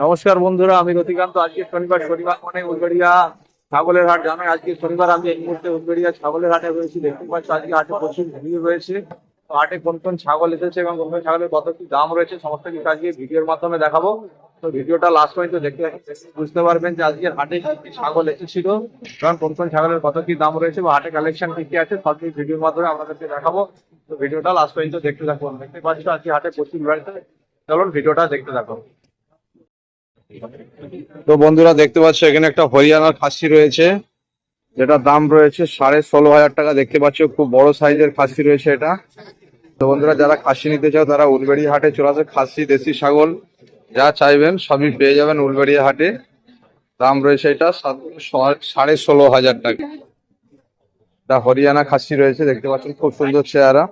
নমস্কার বন্ধুরা, আমি রতিকান্ত। আজকে শনিবার শনিবার মানে উলবেড়িয়া ছাগলের হাট, জানাই আজকে শনিবার। আমি এই মুহূর্তে উলবেড়িয়া ছাগলের হাটে রয়েছি। দেখতে পাচ্ছি, আজকে হাটে প্রচুর ভিড় রয়েছে। হাটে কোন কোন ছাগল এসেছে এবং কোন ছাগলের কত কি দাম রয়েছে, সমস্ত কিছু আজকে ভিডিওর মাধ্যমে দেখাবো। তো ভিডিওটা লাস্ট পর্যন্ত দেখতে বুঝতে পারবেন যে আজকের হাটে কি ছাগল এসেছিল, কারণ কোন কোন ছাগলের কত কি দাম রয়েছে বা হাটে কালেকশন কি কি আছে, সব ভিডিওর মাধ্যমে আপনাদেরকে দেখাবো। তো ভিডিওটা লাস্ট পর্যন্ত দেখতে থাকুন। দেখতে পাচ্ছ, আজকে হাটে প্রচুর আছে চলুন ভিডিওটা দেখতে থাকুন। তো বন্ধুরা দেখতে পাচ্ছ, এখানে একটা হরিয়ানার খাসি রয়েছে যেটা দাম রয়েছে সাড়ে ষোলো হাজার টাকা। দেখতে পাচ্ছ, খুব বড় সাইজের খাসি রয়েছে এটা। তো বন্ধুরা, যারা খাসি নিতে চাও, তারা উলবেড়ি হাটে চলে আসে। খাসি, দেশি ছাগল, যা চাইবেন, সবই পেয়ে যাবেন উলবেড়ি হাটে। দাম রয়েছে এটা সাড়ে ষোলো হাজার টাকা। এটা হরিয়ানা খাসি রয়েছে, দেখতে পাচ্ছেন খুব সুন্দর চেহারা।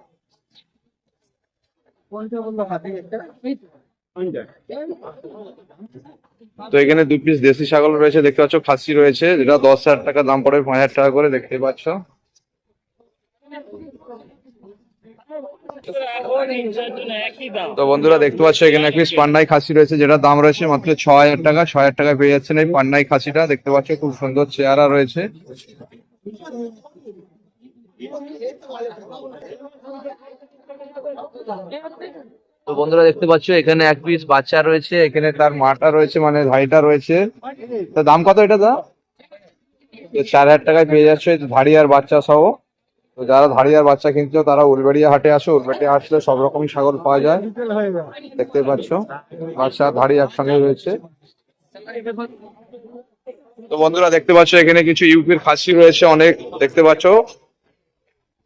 তো এখানে দু পিস দেশি ছাগল রয়েছে, দেখতে পাচ্ছ, খাসি রয়েছে, যেটা দশ হাজার টাকা দাম পড়বে, পাঁচ হাজার টাকা করে, দেখতে পাচ্ছ। তো বন্ধুরা, দেখতে পাচ্ছ, এখানে এক পিস পান্নাই খাসি রয়েছে যেটা দাম রয়েছে মাত্র ছ হাজার টাকা, ছ হাজার টাকা পেয়ে যাচ্ছেন এই পান্নাই খাসিটা, দেখতে পাচ্ছ, খুব সুন্দর চেহারা রয়েছে। তো বন্ধুরা দেখতে পাচ্ছ, এখানে এক পিস বাচ্চা রয়েছে, এখানে তার মাটা রয়েছে মানে ভাইটা রয়েছে। তো দাম কত এটা দা চার হাজার টাকায় পেয়ে যাচ্ছে ধাড়ি আর বাচ্চা সহ। তো যারা ধাড়ি আর বাচ্চা কিনছো, তারা উলবেড়িয়া হাটে আসো, উলবেড়িয়া হাটলে সব রকমই ছাগল পাওয়া যায়। দেখতে পাচ্ছ, বাচ্চা, ধাড়ি একসঙ্গে রয়েছে। তো বন্ধুরা দেখতে পাচ্ছ, এখানে কিছু ইউপির খাসি রয়েছে অনেক, দেখতে পাচ্ছ।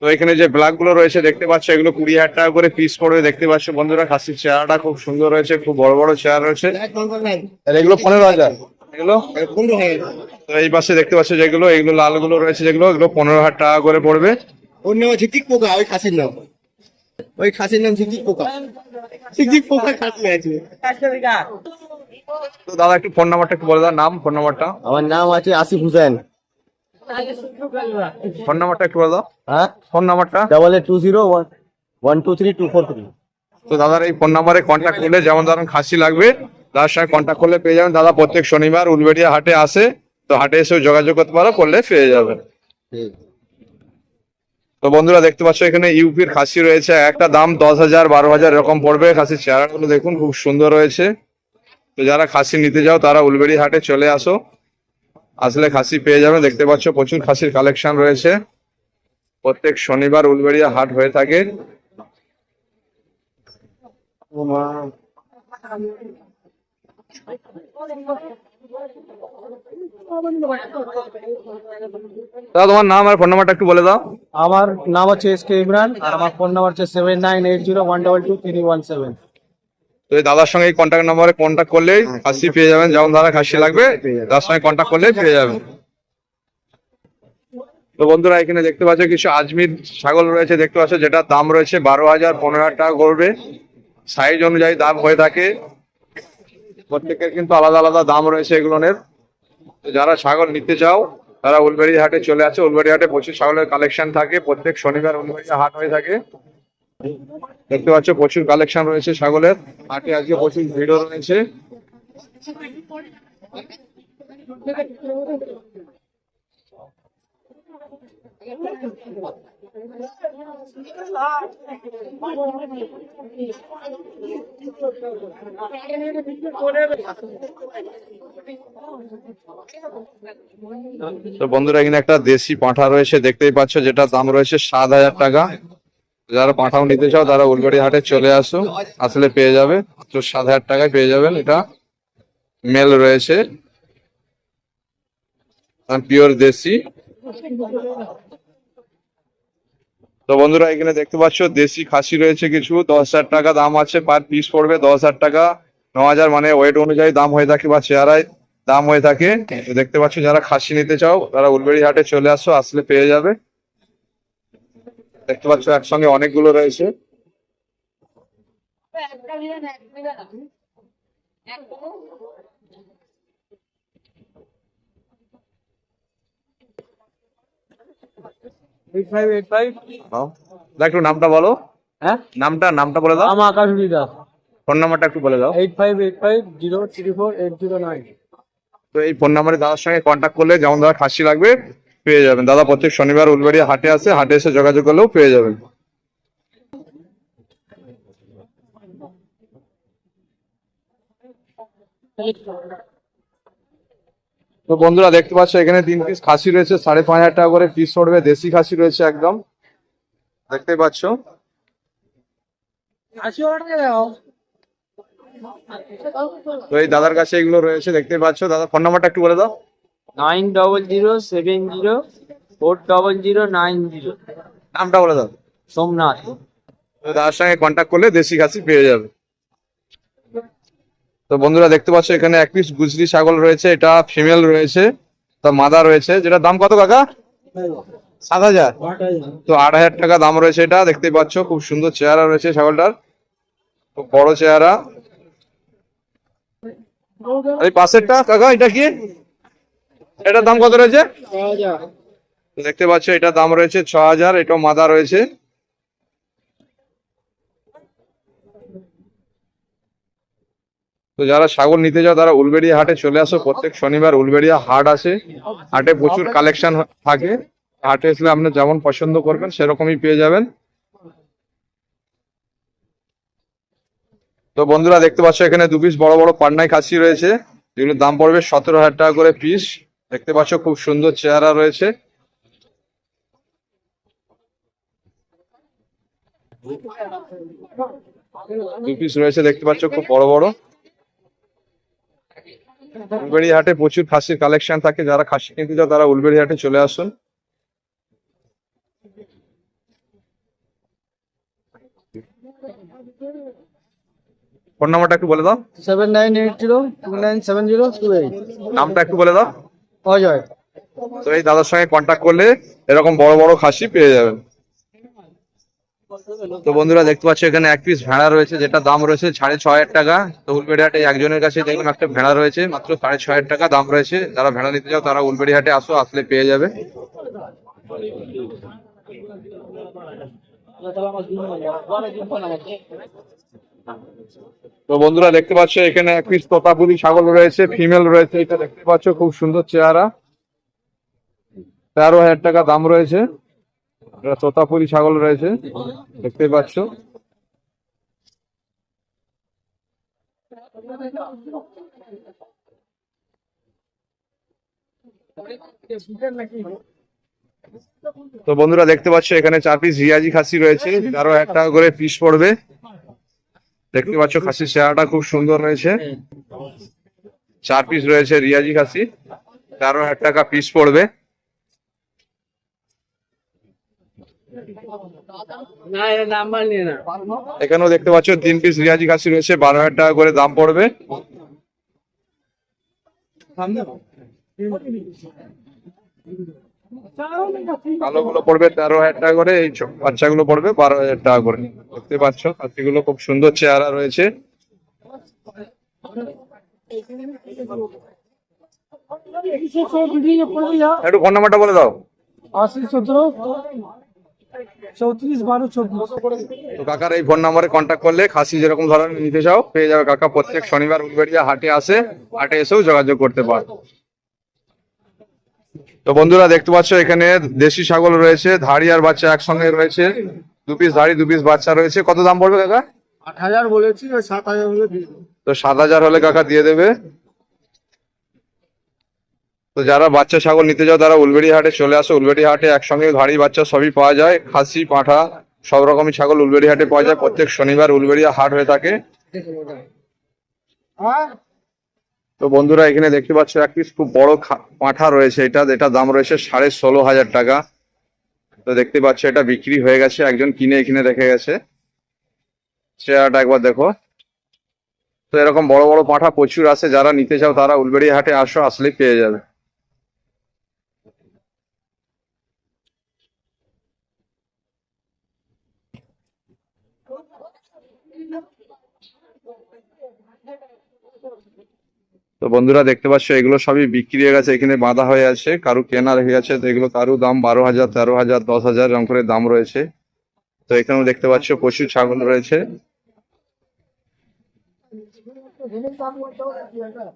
তো এখানে যে ব্ল্যাকগুলো রয়েছে দেখতে পাচ্ছ এগুলো কুড়ি হাজার টাকা করে পিস পড়বে দেখতে পাচ্ছ বন্ধুরা খাসির চেহারাটা খুব সুন্দর রয়েছে খুব বড় বড় চেহারা রয়েছে। আর এগুলো পনেরো হাজার। এগুলো? তো এই পাশে দেখতে পাচ্ছ যেগুলো এগুলো লালগুলো রয়েছে যেগুলো এগুলো পনেরো হাজার টাকা করে পড়বে। ওর নাম ঝিকঝিক পোকা ওই খাসির নাম। ওই খাসির নাম ঝিকঝিক পোকা। ঝিকঝিক পোকা খাসি আছে। তো দাদা একটু ফোন নাম্বারটা একটু বলে দাও নাম ফোন নাম্বারটা আমার নাম আছে আসিফ হুসেন। ফোন নাম্বারটা একটু বলে। দাও হ্যাঁ? ফোন নাম্বারটা? Double eight two zero one one two three two four three. তো দাদার এই ফোন নাম্বারে কন্ট্যাক্ট করলে যেমন ধরুন খাসি লাগবে তার সঙ্গে কন্ট্যাক্ট করলে পেয়ে যাবেন। দাদা প্রত্যেক শনিবার উলবেড়িয়া হাটে আসে তো হাটে এসেও যোগাযোগ করতে পারো করলে পেয়ে যাবে। তো বন্ধুরা দেখতে পাচ্ছ এখানে ইউপির খাসি রয়েছে। একটা দাম দশ হাজার বারো হাজার এরকম পড়বে। খাসির চেহারাগুলো দেখুন খুব সুন্দর রয়েছে। তো যারা খাসি নিতে যাও তারা উলবেড়ি হাটে চলে আসো। আসলে খাসি পেয়ে যাবে দেখতে পাচ্ছ প্রচুর খাসির কালেকশন রয়েছে। প্রত্যেক শনিবার উলবেড়িয়া হাট হয়ে থাকে। দাদা, তোমার নাম আর ফোন নাম্বারটা একটু বলে দাও। আমার নাম হচ্ছে এস কে ইমরান আর আমার ফোন নাম্বার হচ্ছে seven nine eight zero one double two three one seven তো দাদার সঙ্গে কন্ট্যাক্ট নাম্বারে কন্ট্যাক্ট করলে খাসি পেয়ে যাবেন। যেমন দাদা খাসি লাগবে তার সঙ্গে কন্ট্যাক্ট করলে পেয়ে যাবেন। তো বন্ধুরা এখানে দেখতে পাচ্ছ কিছু আজমির ছাগল রয়েছে দেখতে পাচ্ছ যেটার দাম রয়েছে বারো হাজার পনেরো হাজার টাকা করবে। সাইজ অনুযায়ী দাম হয়ে থাকে। প্রত্যেকের কিন্তু আলাদা আলাদা দাম রয়েছে এগুলোনের। যারা ছাগল নিতে চাও তারা উলবেড়ি হাটে চলে আসে। উলবেড়ি হাটে প্রচুর ছাগলের কালেকশন থাকে। প্রত্যেক শনিবার উলবেড়ি হাট হয়ে থাকে। দেখতে পাচ্ছ, প্রচুর কালেকশন রয়েছে ছাগলের। হাটে আজকে প্রচুর ভিড়ও রয়েছে। তো বন্ধুরা, এখানে একটা দেশি পাঁঠা রয়েছে, দেখতেই পাচ্ছ যেটা দাম রয়েছে সাত হাজার টাকা। যারা পাঁঠাও নিতে চাও, তারা উলবাড়ি হাটে চলে আসো। আসলে পেয়ে যাবে। মাত্র সাত হাজার টাকায় পেয়ে যাবেন। এটা মেল রয়েছে। পিওর দেশি। তো বন্ধুরা, এখানে দেখতে পাচ্ছ, দেশি খাসি রয়েছে কিছু। দশ হাজার টাকা দাম আছে, পার পিস পড়বে দশ হাজার টাকা। ন হাজার মানে ওয়েট অনুযায়ী দাম হয়ে থাকে বা চেহারায় দাম হয়ে থাকে। দেখতে পাচ্ছ, যারা খাসি নিতে চাও, তারা উলবেড়ি হাটে চলে আসো। আসলে পেয়ে যাবে। দেখতে পাচ্ছ একসঙ্গে অনেকগুলো রয়েছে। একটু নামটা বলো। হ্যাঁ? নামটা নামটা বলে দাও। আমার আকাশ দাস ফোন নাম্বারটা একটু বলে দাও। Eight five eight five zero three four eight zero nine তো এই ফোন নাম্বারে দাদার সঙ্গে কন্ট্যাক্ট করলে যেমন দাদা খাসি লাগবে পেয়ে যাবেন। দাদা প্রত্যেক শনিবার উলবেড়িয়া হাটে আছে হাটে এসে যোগাযোগ করলেও পেয়ে যাবেন। তো বন্ধুরা দেখতে পাচ্ছ এখানে তিন পিস খাসি রয়েছে সাড়ে পাঁচ হাজার টাকা করে পিস পড়বে দেশি খাসি রয়েছে একদম। দেখতে পাচ্ছ? তো এই দাদার কাছে এগুলো রয়েছে দেখতে পাচ্ছ। দাদা ফোন নাম্বারটা একটু বলে দাও। Nine double zero seven zero four double zero nine zero. নামটা বলে দাও। সোমনাথ। তার সঙ্গে কন্ট্যাক্ট করলে দেশি খাসি পেয়ে যাবে। তো বন্ধুরা দেখতে পাচ্ছ এখানে এক পিস গুজরি ছাগল রয়েছে এটা ফিমেল রয়েছে তা মাদা রয়েছে। যেটা দাম কত কাকা? সাত হাজার। তো আট হাজার টাকা দাম রয়েছে এটা দেখতে পাচ্ছ খুব সুন্দর চেহারা রয়েছে ছাগলটার। খুব বড় চেহারা। আর এই পাশেরটা কাকা এটা কি? এটার দাম কত রয়েছে? দেখতে পাচ্ছ এটার দাম রয়েছে ছ হাজার এটাও মাদা রয়েছে। তো যারা ছাগল নিতে যাও তারা উলবেড়িয়া হাটে চলে আসো। প্রত্যেক শনিবার উলবেড়িয়া হাট আসে হাটে প্রচুর কালেকশন থাকে। হাটে আসলে আপনি যেমন পছন্দ করবেন সেরকমই পেয়ে যাবেন। তো বন্ধুরা দেখতে পাচ্ছ এখানে দু পিস বড় বড় পান্নাই খাসি রয়েছে। যেগুলোর দাম পড়বে সতেরো হাজার টাকা করে পিস দেখতে পাচ্ছ খুব সুন্দর চেহারা রয়েছে। দু পিস রয়েছে দেখতে পাচ্ছ খুব বড় বড়। উলবেড়ি হাটে প্রচুর খাসির কালেকশন থাকে যারা খাসি কিনতে চাও তারা উলবেড়ি হাটে চলে আসুন। ফোন নাম্বারটা একটু বলে দাও। Seven nine eight zero two nine seven zero two eight. নামটা একটু বলে দাও। অজয় তো এই দাদার সঙ্গে কন্ট্যাক্ট করলে এরকম বড় বড় খাসি পেয়ে যাবেন। তো বন্ধুরা, দেখতে পাচ্ছ, এখানে এক পিস ভেড়া রয়েছে, যেটা দাম রয়েছে সাড়ে ছ হাজার টাকা। তো উলবেড়ি হাটে একজনের কাছে দেখুন একটা ভেড়া রয়েছে, মাত্র সাড়ে ছ হাজার টাকা দাম রয়েছে। যারা ভেড়া নিতে চাও, তারা উলবেড়ি হাটে আসো, আসলে পেয়ে যাবে। তো বন্ধুরা দেখতে পাচ্ছ, এখানে এক পিস তোতাপুরি ছাগল রয়েছে ফিমেল রয়েছে, এটা দেখতে পাচ্ছ, খুব সুন্দর চেহারা। তেরো হাজার টাকা দাম রয়েছে। তোতাপুরি ছাগল রয়েছে, দেখতে পাচ্ছ। তো বন্ধুরা দেখতে পাচ্ছ, এখানে চার পিস রিয়াজি খাসি রয়েছে, তেরো হাজার টাকা করে পিস পড়বে। দেখতে পাচ্ছ খাসির চেহারাটা খুব সুন্দর রয়েছে চার পিস রয়েছে রিয়াজি খাসি। তেরো হাজার টাকা পিস পড়বে। এখানেও দেখতে পাচ্ছ তিন পিস রিয়াজি খাসি রয়েছে বারো হাজার টাকা করে দাম পড়বে। কালো গুলো পড়বে তেরো হাজার টাকা করে এই বাচ্চাগুলো পড়বে বারো হাজার টাকা করে। দেখতে পাচ্ছ খাসিগুলো খুব সুন্দর চেহারা রয়েছে। একটু ফোন নাম্বারটা বলে দাও। আশি সতেরো চৌত্রিশ বারো চব্বিশ। তো কাকার এই ফোন নাম্বারে কন্ট্যাক্ট করলে খাসি যেরকম ধরনের নিতে চাও পেয়ে যাবে কাকা প্রত্যেক শনিবার উলবেড়িয়া হাটে আসে হাটে এসেও যোগাযোগ করতে পার। তো বন্ধুরা দেখতে পাচ্ছ এখানে দেশি ছাগল রয়েছে ধাড়ি আর বাচ্চা একসঙ্গে রয়েছে। দু পিস ধাড়ি দু পিস বাচ্চা রয়েছে। কত দাম পড়বে কাকা? আট হাজার বলেছি সাত হাজার হলে তো সাত হাজার হলে কাকা দিয়ে দেবে। তো যারা বাচ্চা ছাগল নিতে যাও তারা উলবেড়ি হাটে চলে আসো। উলবেড়ি হাটে একসঙ্গে ধাড়ি বাচ্চা সবই পাওয়া যায়। খাসি পাঁঠা সব রকমই ছাগল উলবেড়ি হাটে পাওয়া যায়। প্রত্যেক শনিবার উলবেড়িয়া হাট হয়ে থাকে। তো বন্ধুরা, এখানে দেখতে পাচ্ছ একটি খুব বড় পাঁঠা রয়েছে এটা। এটা দাম রয়েছে সাড়ে ষোলো হাজার টাকা। তো দেখতে পাচ্ছ এটা বিক্রি হয়ে গেছে, একজন কিনে এখানে রেখে গেছে। চেহারাটা একবার দেখো। তো এরকম বড় বড় পাঁঠা প্রচুর আছে, যারা নিতে চাও তারা উলবেড়িয়া হাটে আসো, আসলেই পেয়ে যাবে। বন্ধুরা দেখতে পাচ্ছ, এগুলো সবই বিক্রি হয়ে গেছে, এখানে বাঁধা হয়ে আছে, কারু কেনা রেখে গেছে তো এগুলো কারু দাম বারো হাজার, তেরো হাজার, দশ হাজার এরকম করে দাম রয়েছে। তো এখানেও দেখতে পাচ্ছ, প্রচুর ছাগল রয়েছে।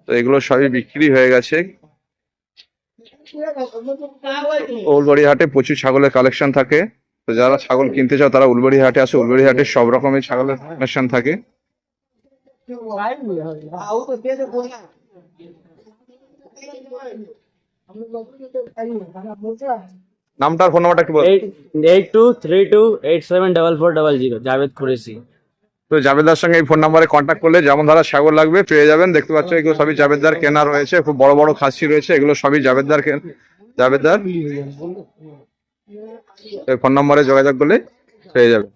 তো এগুলো সবই বিক্রি হয়ে গেছে। উলবাড়ি হাটে প্রচুর ছাগলের কালেকশন থাকে। তো যারা ছাগল কিনতে চাও, তারা উলবাড়ি হাটে আসে উলবাড়ি হাটে সব রকমের ছাগলের কালেকশন থাকে। নামটার ফোন নাম্বারটা একটু বল? Eight two three two eight seven double four double zero Javed Qureshi. তো জাবেদার সঙ্গে এই ফোন নাম্বারে কন্ট্যাক্ট করলে যেমন ধারা সাগর লাগবে পেয়ে যাবেন। দেখতে পাচ্ছ এগুলো সবই জাবেদার কেনা রয়েছে খুব বড় বড় খাসি রয়েছে এগুলো সবই জাবেদার কেন- জাবেদার এই ফোন নম্বরে যোগাযোগ করলে পেয়ে যাবে